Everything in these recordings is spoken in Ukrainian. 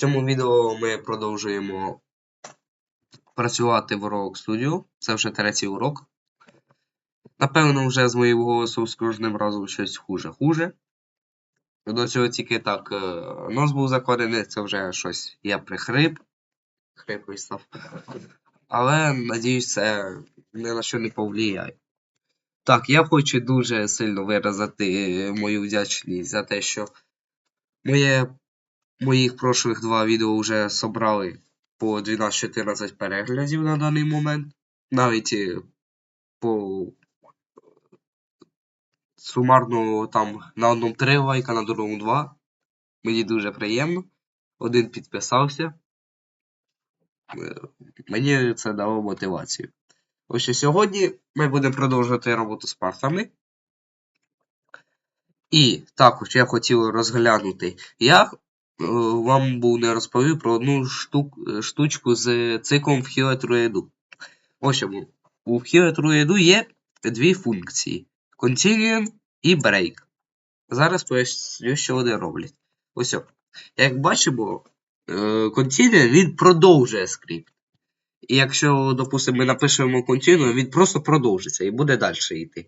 цьому відео ми продовжуємо працювати в Rock Studio. Це вже третій урок. Напевно, вже з моїм голосом з кожним разом щось хуже-хуже. До цього тільки так е, нос був закладений, це вже щось я прихрип. Хриплий став. Але, надіюсь, це ні на що не повлияє. Так, я хочу дуже сильно виразити мою вдячність за те, що моє, моїх прошлих два відео вже собрали по 12-14 переглядів на даний момент. Навіть е, по сумарно там на одному 3 лайка, на другому 2. Мені дуже приємно. Один підписався. Е, Мені це дало мотивацію. Ось сьогодні ми будемо продовжувати роботу з партами. І також я хотів розглянути, я е, вам був не розповів про одну штук, е, штучку з циклом вхілетруєду. Ось чому. У вхілетруєду є дві функції: Continuum і Break. Зараз поясню, що вони роблять. Ось. о. Як бачимо, е, Continuum він продовжує скрипт. І якщо, допустимо, ми напишемо Continuum, він просто продовжиться і буде далі йти.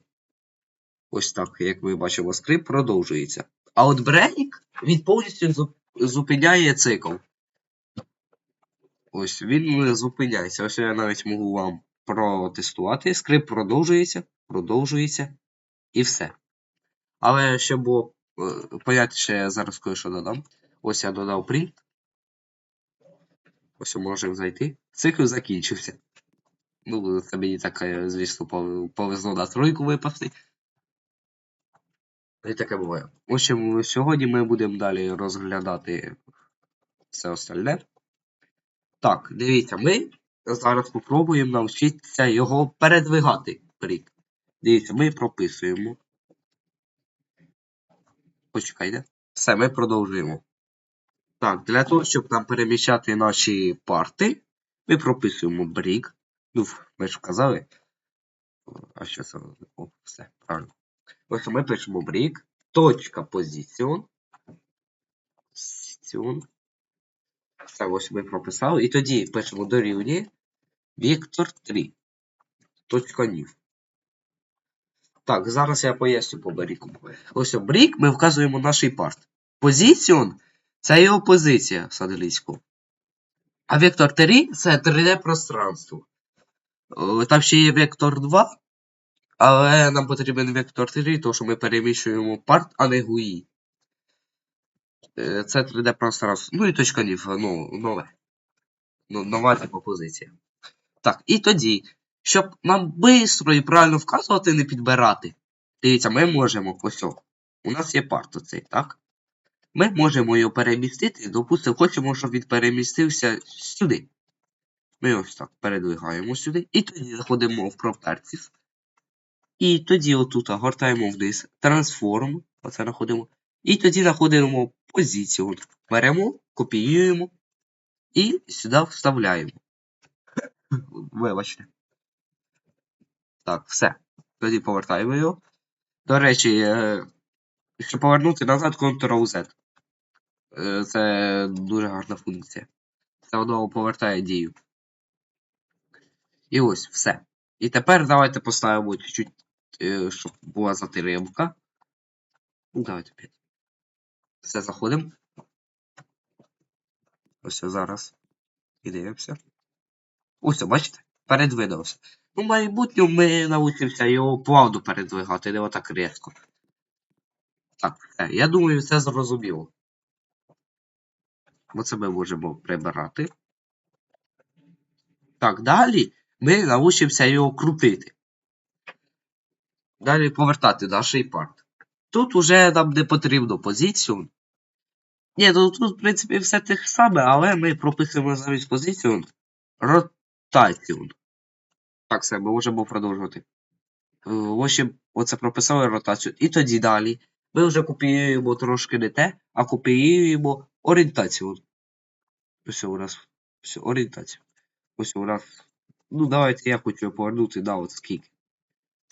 Ось так, як ми бачимо, скрипт продовжується. А от Break, він повністю зупиняє цикл. Ось він зупиняється. Ось я навіть можу вам протестувати. Скрипт продовжується, продовжується і все. Але щоб було е, понятніше, я зараз кое-що додам. Ось я додав print. Ось можемо зайти. Цикл закінчився. Ну, це мені так, е, звісно, повезло на тройку випасти. І таке буває. В общем, сьогодні ми будемо далі розглядати все остальне. Так, дивіться, ми зараз спробуємо навчитися його передвигати вперед. Дивіться, ми прописуємо. Почекайте. Все, ми продовжуємо. Так, для того, щоб нам переміщати наші парти, ми прописуємо брік. Ну, ми ж вказали. А що це? О, все, правильно. Ось ми пишемо брік. Точка позиціон. Все, ось ми прописали. І тоді пишемо дорівнює Віктор 3. Точка нів. Так, зараз я поясню по бріку. Ось брік ми вказуємо наш парт. Позиціон це його позиція з англійського. А вектор 3 це 3D пространство. Е, Там ще є вектор 2, але нам потрібен вектор 3, тому що ми переміщуємо парт, а не GUI. Е, Це 3D пространство. Ну і точка нів, ну, нове. Ну, нова типа позиція. Так, і тоді, щоб нам швидко і правильно вказувати, не підбирати. Дивіться, ми можемо ось. У нас є парт оцей, так? Ми можемо його перемістити, допустимо, хочемо, щоб він перемістився сюди. Ми ось так передвигаємо сюди. І тоді заходимо в Properties. І тоді отут гортаємо вниз. Transform. Оце знаходимо. І тоді знаходимо позицію. Беремо, копіюємо і сюди вставляємо. Вибачте. Так, все. Тоді повертаємо його. До речі, е, якщо повернути назад, Ctrl-Z. Е, Це дуже гарна функція. Це воно повертає дію. І ось все. І тепер давайте поставимо чуть-чуть, е, щоб була затримка. Давайте 5. Все, заходимо. Ось зараз. І дивимося. Ось, бачите? Передвинувся. Ну, майбутньому ми навчимося його плавно передвигати, не отак різко. Так, все. Я думаю, це зрозуміло. Оце ми можемо прибирати. Так, далі ми навчимося його крутити. Далі повертати наш парт. Тут уже нам не потрібно позицію. Ні, ну тут, в принципі, все те саме, але ми прописуємо замість позицію ротацію. Так, все, ми можемо продовжувати. Е, В общем, оце прописали ротацію. І тоді далі. Ми вже копіюємо трошки не те, а копіюємо орієнтацію. Ось у нас все, орієнтацію. Ось у нас. Ну, давайте я хочу повернути на от скільки.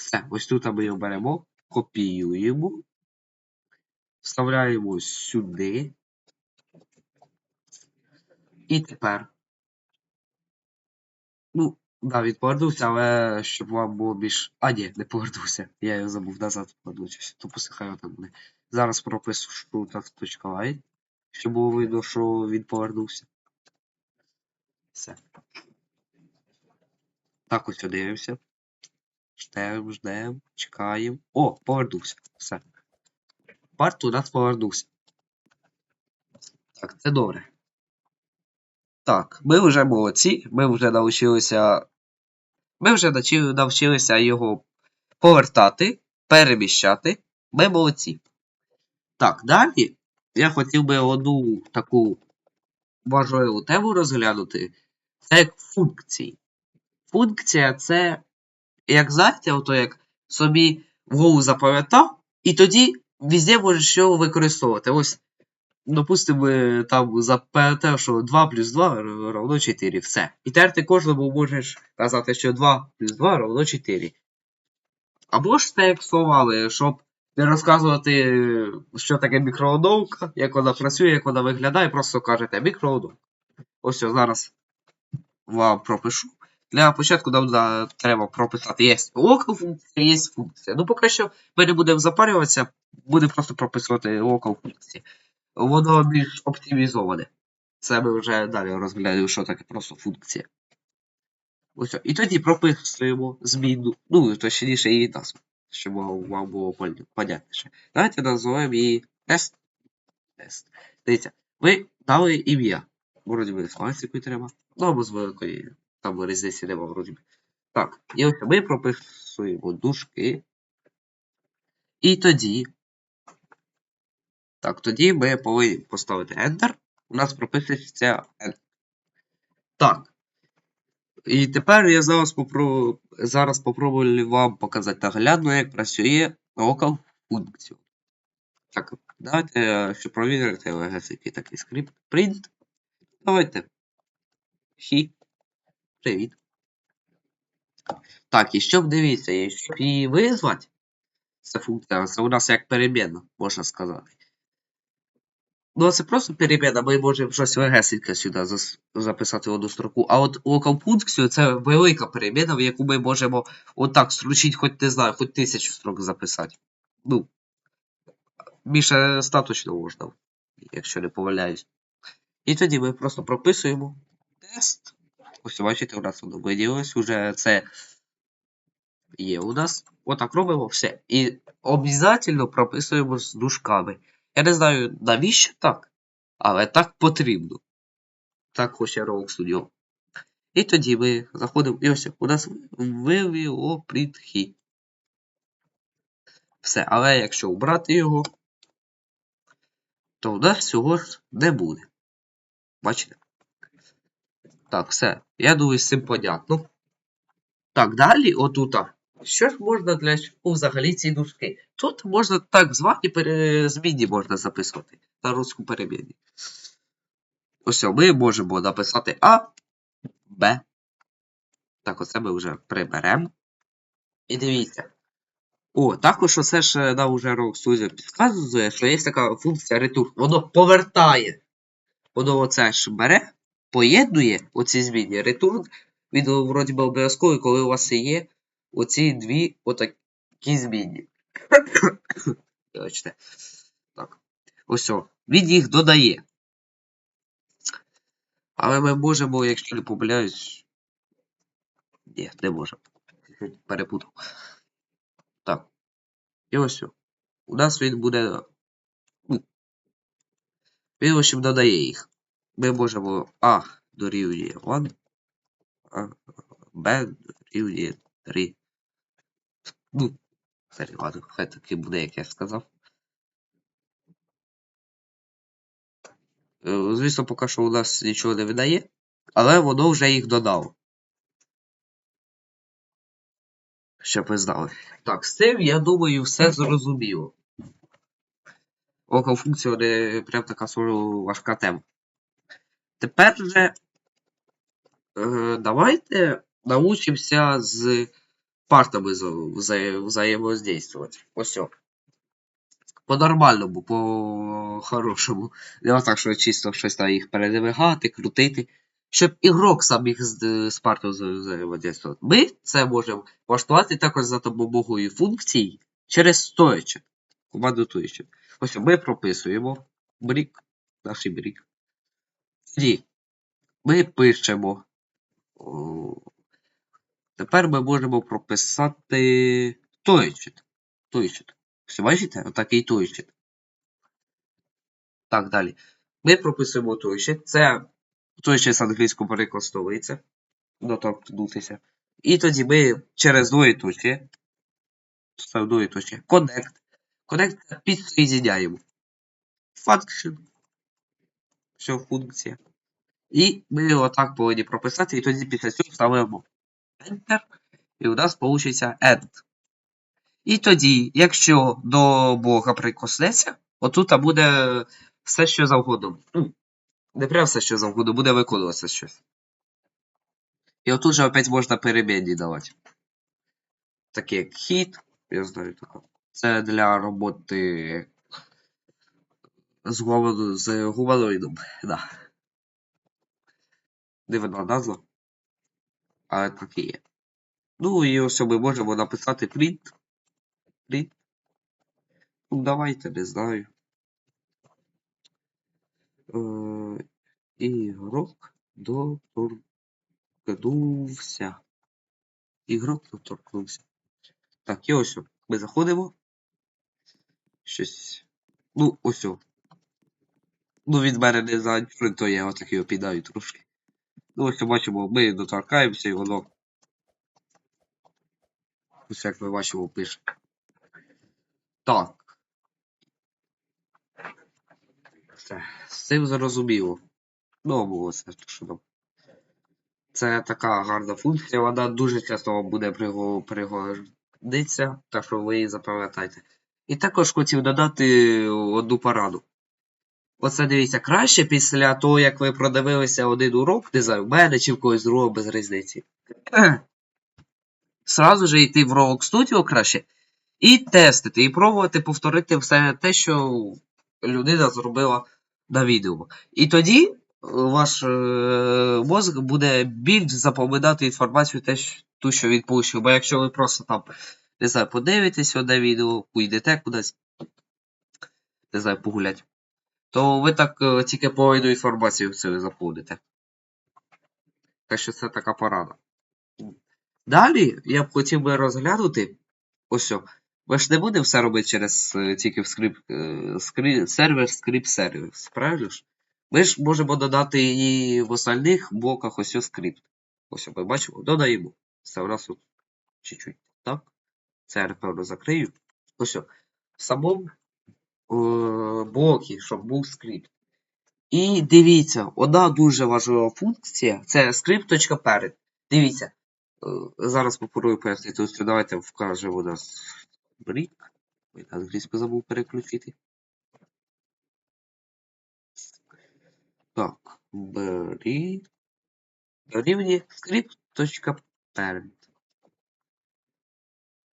Все, ось тут ми його беремо, копіюємо, вставляємо сюди. І тепер. Ну, да, він повернувся, але щоб вам було більш. А, ні, не повернувся. Я його забув назад повернувся. То посихаю так буде. Зараз пропишу .line, щоб було видно, що він повернувся. Все. Так ось дивимося. Ждем, ждем, чекаємо. О, повернувся. Все. Парт у нас повернувся. Так, це добре. Так, ми вже молодці, ми вже навчилися. Ми вже навчилися його повертати, переміщати. Ми молодці. Так, далі я хотів би одну таку важливу тему розглянути. Це функції. Функція це, як знаєте, ото як собі в голову запам'ятав, і тоді везде можеш його використовувати. Ось, допустимо, там запам'ятав, що 2 плюс 2 равно 4. Все. І тепер ти кожному можеш казати, що 2 плюс 2 равно 4. Або ж це як словали, щоб не розказувати, що таке мікроволновка, як вона працює, як вона виглядає, просто кажете мікроволновка. Ось зараз вам пропишу. Для початку нам да, треба прописати. Є local функція, є функція. Ну, поки що ми не будемо запарюватися, будемо просто прописувати local функції. Воно більш оптимізоване. Це ми вже далі розглядаємо, що таке просто функція. Ось. І тоді прописуємо зміну, ну, точніше, її назву, щоб вам було понятніше. Давайте називаємо її тест. Тест. Дивіться, ви дали ім'я. Вроді би класикою треба. Ну або з великої. Там різниці нема вроді. Так, і ось ми прописуємо дужки. І тоді. Так, тоді ми повинні поставити Enter. У нас прописується Enter. Так. І тепер я зараз попробую, зараз попробую вам показати наглядно, як працює local функцію. Так, давайте, е, щоб провірити який такий скрипт. Print. Давайте. Хі. Привіт. Так, і щоб дивіться, і щоб її визвати, ця функція, це у нас як перемінна, можна сказати. Ну, це просто перемінна, ми можемо щось легесеньке сюди записати в одну строку. А от local функцію це велика перемінна, в яку ми можемо отак стручити, хоч не знаю, хоч тисячу строк записати. Ну, більше ста точно можна, якщо не помиляюсь. І тоді ми просто прописуємо тест. Ось бачите, у нас воно виділилось, уже це є у нас. Отак робимо все. І обов'язково прописуємо з дужками. Я не знаю, навіщо так, але так потрібно. Так хоче Rogue Studio. І тоді ми заходимо. І ось у нас вивело притхи. Все, але якщо убрати його, то у нас цього не буде. Бачите? Так, все. Я думаю, з цим понятно. Так, далі, отута. Що ж можна для чого взагалі ці дужки? Тут можна так звані пере... змінні можна записувати на русську перемінні. Ось ми можемо написати А, Б. Так, оце ми вже приберемо. І дивіться. О, також оце ж нам уже Rock Studio підказує, що є така функція return. Воно повертає. Воно оце ж бере, поєднує оці зміни. Return, він вроді би обов'язковий, коли у вас є оці дві отакі зміни. Так. Ось. Він їх додає. Але ми можемо, якщо не помиляюсь. Ні, не можемо. Перепутав. Так. І ось. У нас він буде. ну, Він, в общем, додає їх. Ми можемо А дорівнює 1, а Б дорівнює 3. Ну, кстати, ладно, хай таки буде, як я сказав. Е, Звісно, поки що у нас нічого не видає, але воно вже їх додало. Щоб ви знали. Так, з цим, я думаю, все зрозуміло. Око функція не прям така важка тема. Тепер же е, давайте научимося з партами вза- вза- взаємодействувати. Ось. по-нормальному, по-хорошому. Не так, що чисто щось там їх передвигати, крутити. Щоб ігрок сам їх з, з партою взаємодействував. Ми це можемо влаштувати також за допомогою функцій через стоячи. Команду стоячи. Ось ми прописуємо брік, наш брік. Тоді ми пишемо. Тепер ми можемо прописати тоєчит. Тоєчит. Все бачите? Отакий тоєчит. Так, далі. Ми прописуємо тоєчит. Це тоєчит з англійською перекористовується. Доторкнутися. І тоді ми через двоєточі. Ставимо двоєточі. Connect. Connect підсоєдняємо. Function. Все, функція. І ми отак повинні прописати, і тоді після цього ставимо Enter, і у нас вийде End. І тоді, якщо до Бога прикоснеться, отут буде все, що завгодно. Ну, не прям все, що завгодно, буде виконуватися щось. І отут же опять можна перемінні давати. Такі як хід, я знаю. Це для роботи з, гумано- з гуманоїдом. Да. Дивна назва. Але так і є. Ну і ось ми можемо написати print. Print. Ну, давайте, не знаю. Е, ігрок доторкнувся. Ігрок доторкнувся. Так, і ось ми заходимо. Щось. Ну, ось. Ну, від мене не заантюрен, то я його підаю трошки. Ну, ось бачимо, ми доторкаємося і воно. Ось як ми бачимо, пише. Так. Все. З цим зрозуміло. Ну, було це, що там. Це така гарна функція, вона дуже часто вам буде приго- пригодитися, так що ви її запам'ятайте. І також хотів додати одну пораду. Оце дивіться, краще після того, як ви продивилися один урок, не знаю, в мене чи в когось другого без різниці. Сразу же йти в Roblox Studio краще і тестити, і пробувати повторити все те, що людина зробила на відео. І тоді е, ваш е, мозок буде більш запам'ятати інформацію, те, що- ту, що він получив. Бо якщо ви просто там, не знаю, подивитесь одне відео, уйдете кудись, не знаю, погулять, то ви так е, тільки половину інформації в це заповните. Так що це така порада. Далі я б хотів би розглянути. Ось. Ми ж не будемо все робити через е, тільки в скрипт, е, скрі, сервер, скрипт сервіс, правильно ж? Ми ж можемо додати і в остальних блоках ось о скрипт. Ось ми бачимо, додаємо. Це у нас тут чуть-чуть. Так. Це я, напевно, закрию. Ось. В самому е, блокі, щоб був скрипт. І дивіться, одна дуже важлива функція це скрипт.перед. Дивіться. Е, Зараз попробую пояснити. Ось давайте вкажемо у нас брік. Ой, англійську забув переключити. Так, брі. Дорівнює script.parent.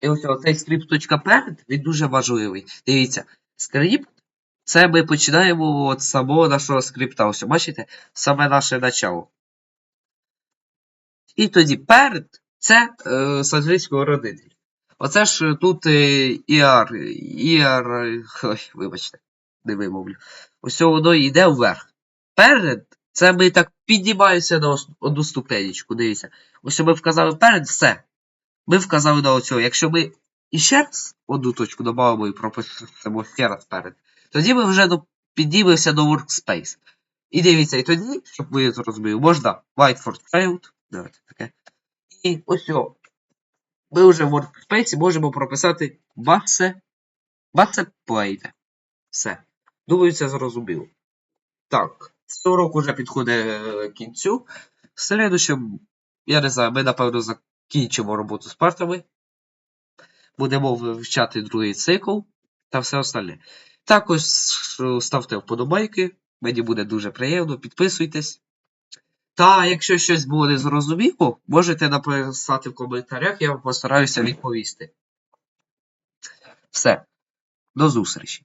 І ось цей script.parent, він дуже важливий. Дивіться, скрипт це ми починаємо від самого нашого скрипта. Ось, бачите? Саме наше начало. І тоді перед це е, з англійського родитель. Оце ж тут е, ER, ER, ой, вибачте, не вимовлю. Ось воно йде вверх. Перед це ми так піднімаємося на одну ступенечку. Дивіться. Ось ми вказали перед, все. Ми вказали на оцього. Якщо ми іще раз одну точку додамо і пропишемо ще раз перед, тоді ми вже до- піднімемося до workspace. І дивіться, і тоді, щоб ви зрозуміли, можна white for child, давайте таке. І ось о, ми вже в workspace можемо прописати баце плейте. Все. Думаю, це зрозуміло. Так, цей урок уже підходить е, кінцю. В я не знаю, ми напевно закінчимо роботу з партами. Будемо вивчати другий цикл та все остальне. Також ставте вподобайки, мені буде дуже приємно, підписуйтесь. Та якщо щось було незрозуміло, можете написати в коментарях, я вам постараюся відповісти. Все. До зустрічі!